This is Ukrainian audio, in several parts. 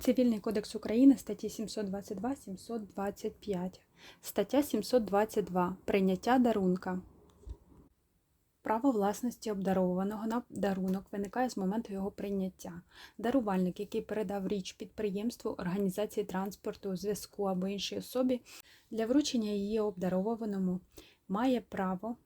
Цивільний кодекс України статті 722 725. Стаття 722. Прийняття дарунка. Право власності обдарованого на дарунок виникає з моменту його прийняття. Дарувальник, який передав річ підприємству, організації транспорту, зв'язку або іншій особі для вручення її обдарованому, має право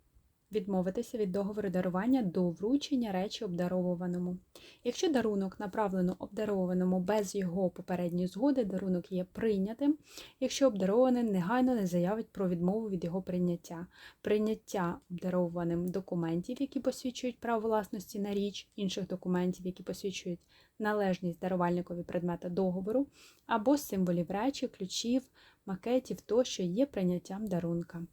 відмовитися від договору дарування до вручення речі обдарованому. Якщо дарунок направлено обдарованому без його попередньої згоди, дарунок є прийнятим, якщо обдарований негайно не заявить про відмову від його прийняття. Прийняття обдарованим документів, які посвідчують право власності на річ, інших документів, які посвідчують належність дарувальникові предмета договору, або символів речі, ключів, макетів тощо є прийняттям дарунка.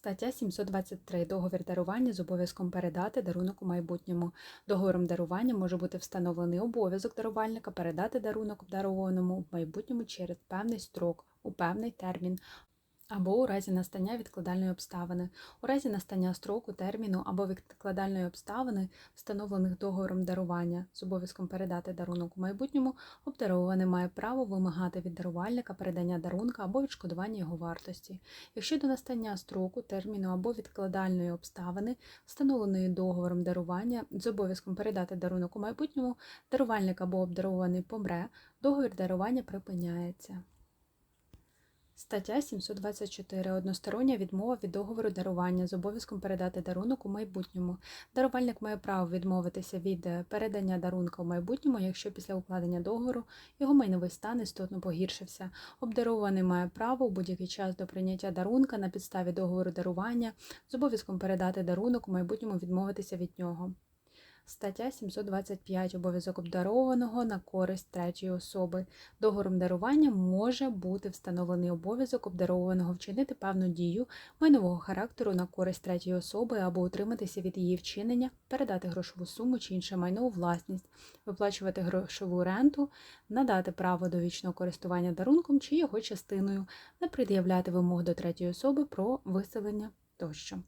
Стаття 723. Договір дарування з обов'язком передати дарунок у майбутньому. Договором дарування може бути встановлений обов'язок дарувальника передати дарунок обдарованому в майбутньому через певний строк, у певний термін. Або у разі настання відкладальної обставини. У разі настання строку, терміну або відкладальної обставини, встановлених договором дарування з обов'язком передати дарунок у майбутньому, обдарований має право вимагати від дарувальника передання дарунка або відшкодування його вартості. Якщо до настання строку, терміну або відкладальної обставини, встановленої договором дарування з обов'язком передати дарунок у майбутньому, дарувальник або обдарований помре, договір дарування припиняється. Стаття 724. Одностороння відмова від договору дарування з обов'язком передати дарунок у майбутньому. Дарувальник має право відмовитися від е, передання дарунка у майбутньому, якщо після укладення договору його майновий стан істотно погіршився. Обдарований має право у будь-який час до прийняття дарунка на підставі договору дарування з обов'язком передати дарунок у майбутньому відмовитися від нього. Стаття 725. Обов'язок обдарованого на користь третьої особи. Договором дарування може бути встановлений обов'язок обдарованого вчинити певну дію майнового характеру на користь третьої особи або утриматися від її вчинення, передати грошову суму чи інше майно у власність, виплачувати грошову ренту, надати право до вічного користування дарунком чи його частиною, не пред'являти вимог до третьої особи про виселення тощо.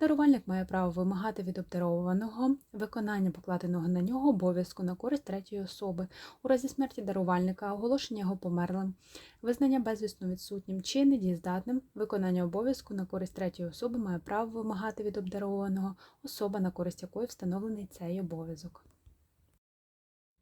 Дарувальник має право вимагати від обдарованого виконання покладеного на нього обов'язку на користь третьої особи у разі смерті дарувальника, оголошення його померлим, визнання безвісно відсутнім чи недієздатним, виконання обов'язку на користь третьої особи має право вимагати від обдарованого особа, на користь якої встановлений цей обов'язок.